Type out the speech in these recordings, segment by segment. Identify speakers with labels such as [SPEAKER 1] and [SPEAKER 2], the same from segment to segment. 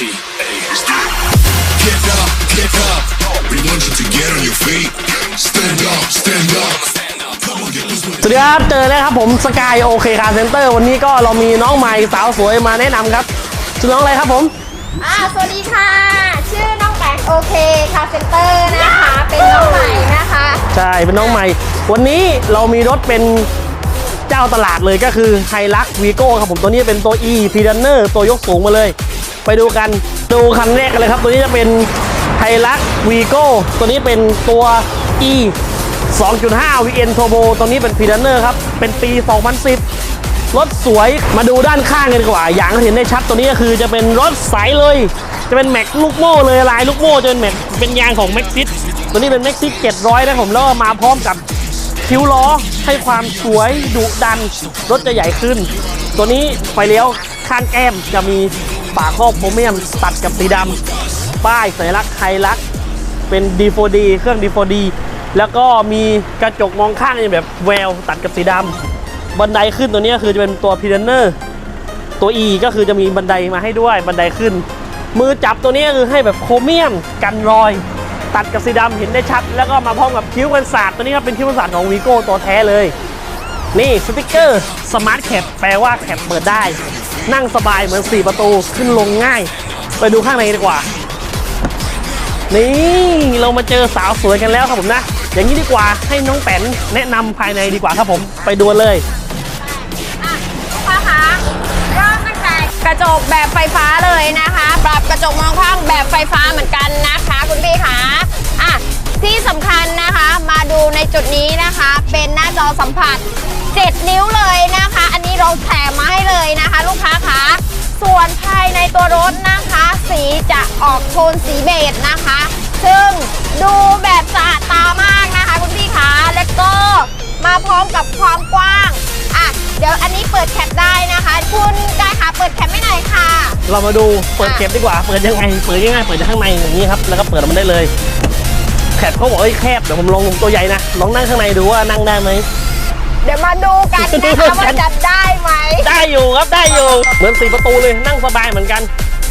[SPEAKER 1] Get up, get up. We want you to get on your feet. Stand up, stand up. Come on, get this one.
[SPEAKER 2] สวัสดีครับ เจอแล้วครับผมสกายโอเคคาร์เซ็นเตอร์วันนี้ก็เรามีน้องใหม่สาวสวยมาแนะนำครับชื่อน้องอะไรครับผม
[SPEAKER 3] อ่าสวัสดีค่ะ ชื่อน้องแบงค์โอเคคาเซ็นเตอร์นะคะ เป็นน้องใหม่นะคะ
[SPEAKER 2] ใช่ เป็นน้องใหม่ วันนี้เรามีรถเป็นเจ้าตลาดเลยก็คือไฮลักวีโก้ครับผมตัวนี้เป็นตัว E p r e d a n e r ตัวยกสูงมาเลย ไปดูกันดูคันแรกกันเลยครับ ตัวนี้จะเป็นไฮลักวีโก้ตัวนี้เป็นตัว E 2.5 VN Turbo ตัวนี้เป็น p r e d a n e r ครับ เป็นปี 2010 รถสวยมาดูด้านข้างกันดีกว่า อย่างเห็นได้ชัดตัวนี้ก็คือจะเป็นรถใสเลย จะเป็นแม็กลูกโม่เลยลายลูกโม่จะเป็นแม็กเป็นยางของแม็กซิสตัวนี้เป็นแม็กซิส700นะผมแล้วมาพร้อมกับคิ้วล้อให้ความสวยดุดัน รถจะใหญ่ขึ้น ตัวนี้ไฟเลี้ยวข้างแก้มจะมี ฝาครอบโครเมียมตัดกับสีดำป้ายสัญลักษณ์ไฮลักษณ์เป็น D4D เครื่อง D4D แล้วก็มีกระจกมองข้างแบบแววตัดกับสีดำบันไดขึ้นตัวนี้คือจะเป็นตัวพีเดนเนอร์ตัว E ก็คือจะมีบันไดมาให้ด้วยบันไดขึ้น มือจับตัวนี้คือให้แบบโครเมียมกันรอย ตัดกับสีดำเห็นได้ชัด แล้วก็มาพร้อมกับคิ้วกันศาสตร์ตัวนี้ครับเป็นคิ้วกันศาสตร์ของวีโก้ตัวแท้เลย นี่สติกเกอร์สมาร์ทแคปแปลว่าแคปเปิดได้ นั่งสบายเหมือน 4 ประตูขึ้นลงง่าย ไปดูข้างในดีกว่า นี่เรามาเจอสาวสวยกันแล้วครับผมนะ อย่างนี้ดีกว่าให้น้องแป้นแนะนำภายในดีกว่าครับผมไปดูเลย
[SPEAKER 3] อะลูกค้าคะเริ่มตั้งแต่กระจกแบบไฟฟ้าเลยนะคะ ปรับกระจกมองข้างแบบไฟฟ้าเหมือนกันนะคะ คุณพี่คะอะที่สำคัญนะคะมาดูในจุดนี้นะคะ เป็นหน้าจอสัมผัส 7 นิ้วเลยนะคะ อันนี้เราแถม ส่วนภายในตัวรถนะคะ สีจะออกโทนสีเบจนะคะ ซึ่งดูแบบสะอาดตามากนะคะคุณพี่คะและก็มาพร้อมกับความกว้างอะเดี๋ยวอันนี้เปิดแคปได้นะคะ คุณกายคะเปิดแคปไม่หน่อยค่ะ
[SPEAKER 2] เรามาดูเปิดเก็บดีกว่า เปิดยังไง เปิดยังไงเปิดจากข้างในอย่างนี้ครับ แล้วก็เปิดออกมาได้เลยแคบเขาบอกเอ้ยแคบเดี๋ยวผมลองตัวใหญ่นะ ลองนั่งข้างในดูว่านั่งได้ไหม
[SPEAKER 3] เดี๋ยวมาดูกันนะคะว่าจะได้ไหม
[SPEAKER 2] ได้อยู่ครับได้อยู่ เหมือนสี่ประตูเลยนั่งสบายเหมือนกัน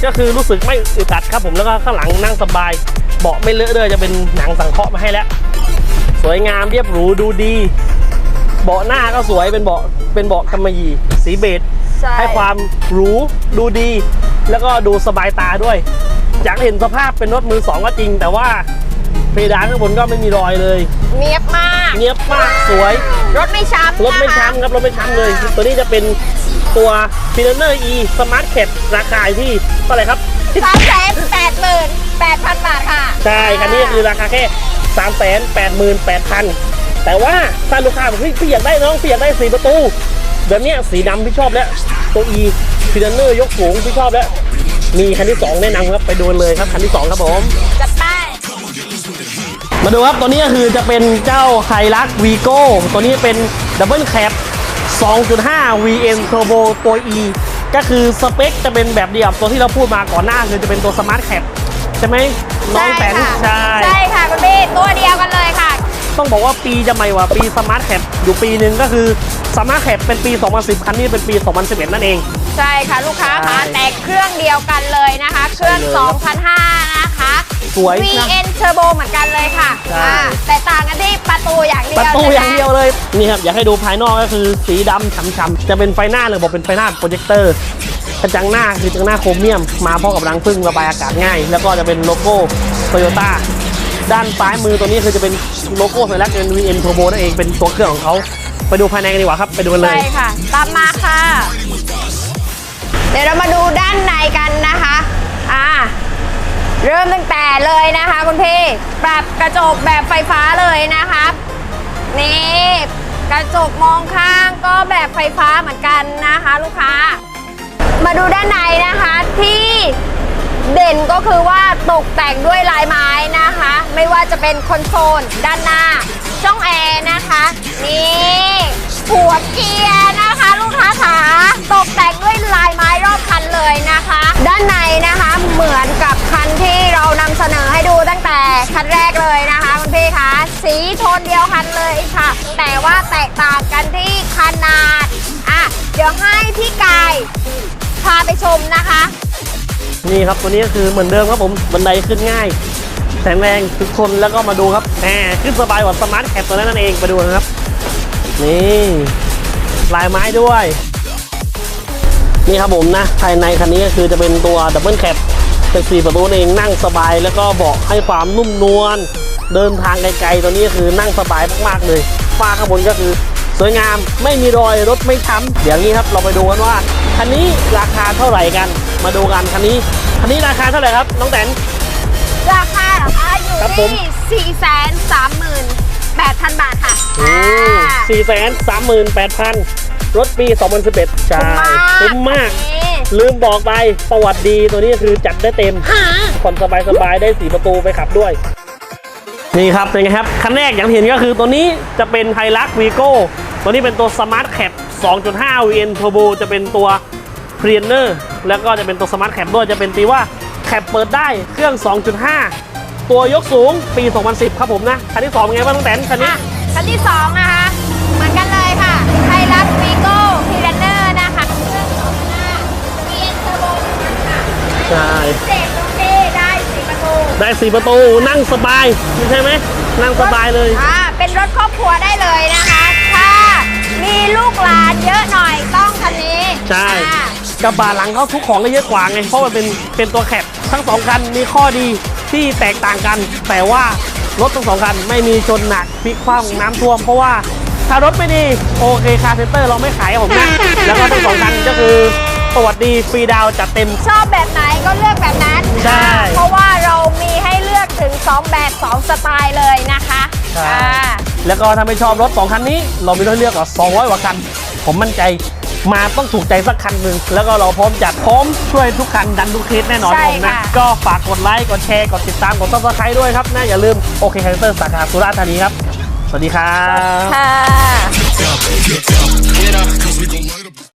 [SPEAKER 2] ก็คือรู้สึกไม่อึดอัดครับผมแล้วก็ข้างหลังนั่งสบาย เบาะไม่เลอะด้วยจะเป็นหนังสังเคราะห์มาให้แล้ว สวยงามเรียบหรูดูดี เบาะหน้าก็สวยเป็นเบาะเป็นเบาะกำมะหยี่สีเบจ
[SPEAKER 3] ใช่
[SPEAKER 2] ให้ความหรูดูดี แล้วก็ดูสบายตาด้วย อยากเห็นสภาพเป็นรถมือสองก็จริง แต่ว่าเพดานข้างบนก็ไม่มีรอยเลย
[SPEAKER 3] เนียบมาก
[SPEAKER 2] เนียบมากสวย
[SPEAKER 3] รถไม่ช้ำ
[SPEAKER 2] รถไม่
[SPEAKER 3] นะคะ
[SPEAKER 2] ช้ำครับรถไม่ช้ำเลย ตัวนี้จะเป็นตัว f i n e r E Smart Cat ราคาอยู่ที่เท่าไหร่ครับ
[SPEAKER 3] สามแสนแปดหมื่นแปดพันบาทค่ะ
[SPEAKER 2] ใช่ คันนี้คือราคาแค่3 8 8 8 0 0 0แต่ว่าถ้าลูกค้าบอกเฮ้ยพี่อยากได้น้องพี่อยากได้สีประตู แบบเนี้ยสีดำพี่ชอบแล้ว ตัว E f i n e r ยกสูงพี่ชอบแล้ว มีคันที่ 2 แนะนำครับ ไปดูกันเลยครับ คันที่ 2 ครับผม
[SPEAKER 3] จัดไป
[SPEAKER 2] มาดูครับตัวนี้ก็คือจะเป็นเจ้าไฮรักวีโก้ตัวนี้เป็นดับเบิลแคป2.5 VN Turbo ตัว E ก็คือสเปคจะเป็นแบบเดียวกับตัวที่เราพูดมาก่อนหน้าคือจะเป็นตัวสมาร์ทแคปใช่ไหมน้องแตน
[SPEAKER 3] ค่ะ
[SPEAKER 2] ใช่
[SPEAKER 3] ใช่ค่ะคุณพี่ตัวเดียวกันเลยค่ะ
[SPEAKER 2] ต้องบอกว่าปีจะใหม่กว่าปีสมาร์ทแคปอยู่ปีหนึ่งก็คือสมาร์ทแคปเป็นปี 2010 คันนี้เป็นปี 2011 นั่นเอง
[SPEAKER 3] ใช่ค่ะลูกค้า
[SPEAKER 2] ใช่
[SPEAKER 3] คะแต่เครื่องเดียวกันเลยนะคะ เครื่อง
[SPEAKER 2] ใช่เลย
[SPEAKER 3] 2005นะคะ
[SPEAKER 2] สวยนะ
[SPEAKER 3] VN Turbo เหมือนกันเลยค่ะ
[SPEAKER 2] ใช่
[SPEAKER 3] อ่าแต่ต่างกันที่ประตูอย่างเดียว
[SPEAKER 2] ประตู
[SPEAKER 3] ใช่ไหม
[SPEAKER 2] อย่างเดียวเลยนี่ครับอยากให้ดูภายนอกก็คือสีดำฉ่ำๆจะเป็นไฟหน้าเลยบอกเป็นไฟหน้าโปรเจคเตอร์กระจังหน้าคือจังหน้าโครเมียม มาพร้อมกับรังพึ่งระบายอากาศง่าย แล้วก็จะเป็นโลโก้โตโยต้าด้านซ้ายมือตัวนี้คือจะเป็นโลโก้สัญลักษณ์เป็น VN Turbo นั่นเองเป็นตัวเครื่องของเขาไปดูภายในกันดีกว่าครับไปดูกันเล
[SPEAKER 3] ใช่
[SPEAKER 2] ย
[SPEAKER 3] ค่ะ ตามมาค่ะ เดี๋ยวเรามาดูด้านในกันนะคะอ่าเริ่มตั้งแต่เลยนะคะคุณพี่ปรับกระจกแบบไฟฟ้าเลยนะคะนี่กระจกมองข้างก็แบบไฟฟ้าเหมือนกันนะคะ ลูกค้า มาดูด้านในนะคะที่เด่นก็คือว่าตกแต่งด้วยลายไม้นะคะ ไม่ว่าจะเป็นคอนโซลด้านหน้า ช่องแอร์นะคะ นี่หัวเกียร์นะคะ ค้าขาตกแต่งด้วยลายไม้รอบคันเลยนะคะ ด้านในนะคะเหมือนกับคันที่เรานำเสนอให้ดูตั้งแต่คันแรกเลยนะคะคุณพี่คะสีโทนเดียวกันเลยค่ะ แต่ว่าแตกต่างกันที่ขนาดอะเดี๋ยวให้พี่กายพาไปชมนะคะ
[SPEAKER 2] นี่ครับตัวนี้ก็คือเหมือนเดิมครับผมบันไดขึ้นง่ายแข็งแรงทุกคนแล้วก็มาดูครับแหมขึ้นสบายกว่าสมาร์ทแคปตัวนั้นนั่นเองไปดูนะครับ นี่ ลายไม้ด้วย นี่ครับผมนะ ภายในคันนี้ก็คือจะเป็นตัวดับเบิลแคปเป็นสี่ประตูเองนั่งสบาย แล้วก็เบาะให้ความนุ่มนวลเดินทางไกลๆตัวนี้คือนั่งสบายมากๆเลยฝ้าข้างบนก็คือสวยงามไม่มีรอยรถไม่ช้ำเดี๋ยวนี้ครับเราไปดูกันว่าคันนี้ราคาเท่าไหร่กัน มาดูกันคันนี้คันนี้ราคาเท่าไหร่ครับน้องแตน
[SPEAKER 3] ราคาเหรอคะอยู่ที่4 3 8 0 0 0 บาทค่ะ
[SPEAKER 2] 4 3 8 0 0 0 รถปี 2011 ใช่คุ้มมาก
[SPEAKER 3] นี่
[SPEAKER 2] ลืมบอกไปประวัติดีตัวนี้คือจัดได้เต็มผ่อนสบายๆ ได้สีประตูไปขับด้วย นี่ครับเป็นไงครับ คันแรกอย่างที่เห็นก็คือตัวนี้จะเป็นไฮลักวีโก้ตัวนี้เป็นตัว Smart Cap 2.5 VN Turbo จะเป็นตัว p r e n e r แล้วก็จะเป็นตัว Smart Cap ด้วยจะเป็นตีว่าแคปเปิดได้เครื่อง 2.5 ตัวยกสูงปี 2010 ครับผมนะ คันที่2เป็นไงบ้างน้องแตนคันนี้
[SPEAKER 3] อะคันที่2นะคะ
[SPEAKER 2] ใช่
[SPEAKER 3] เจ็ดตรงนี้ได้สี่ประตู
[SPEAKER 2] ได้สีประตูนั่งสบายใช่ไหมนั่งสบายเลย
[SPEAKER 3] อ่าเป็นรถครอบครัวได้เลยนะคะ ถ้ามีลูกหลานเยอะหน่อยต้องคันนี้
[SPEAKER 2] ใช่
[SPEAKER 3] อ่าก
[SPEAKER 2] ระบะหลังเขาทุกของได้เยอะกว่าไง เพราะมันเป็นเป็นตัวแคปทั้งสองคันมีข้อดีที่แตกต่างกัน แต่ว่ารถทั้งสองคันไม่มีชนหนักพลิกคว่ำน้ำท่วม เพราะว่าถ้ารถไม่ดีโอเคคาร์เซนเตอร์เราไม่ขายผมนะแล้วก็ทั้งสองคันก็คือ ประวัติดีฟรีดาวน์จัดเต็ม
[SPEAKER 3] ชอบแบบไหนก็เลือกแบบนั้น
[SPEAKER 2] ใช่
[SPEAKER 3] อ่าเพราะว่าเรามีให้เลือกถึง 2 แบบ 2 สไตล์เลยนะคะอ่า
[SPEAKER 2] แล้วก็ถ้าไม่ชอบรถสองคันนี้ เรามีให้เลือกกว่า 200 กว่าคัน ผมมั่นใจมาต้องถูกใจสักคันหนึ่งแล้วก็เราพร้อมจัดพร้อมช่วยทุกคันดันทุกเคสแน่นอน
[SPEAKER 3] ใช่
[SPEAKER 2] ผมนะ
[SPEAKER 3] ค่ะ
[SPEAKER 2] ก็ฝากกดไลค์กดแชร์กดติดตามกดซับสไครต์ด้วยครับนะอย่าลืมโอเคคาแรคเตอร์สาขาสุราษฎร์ธานีครับ สวัสดีครับ
[SPEAKER 3] ค่ะ
[SPEAKER 1] Get up, get up, get up, cause we gon'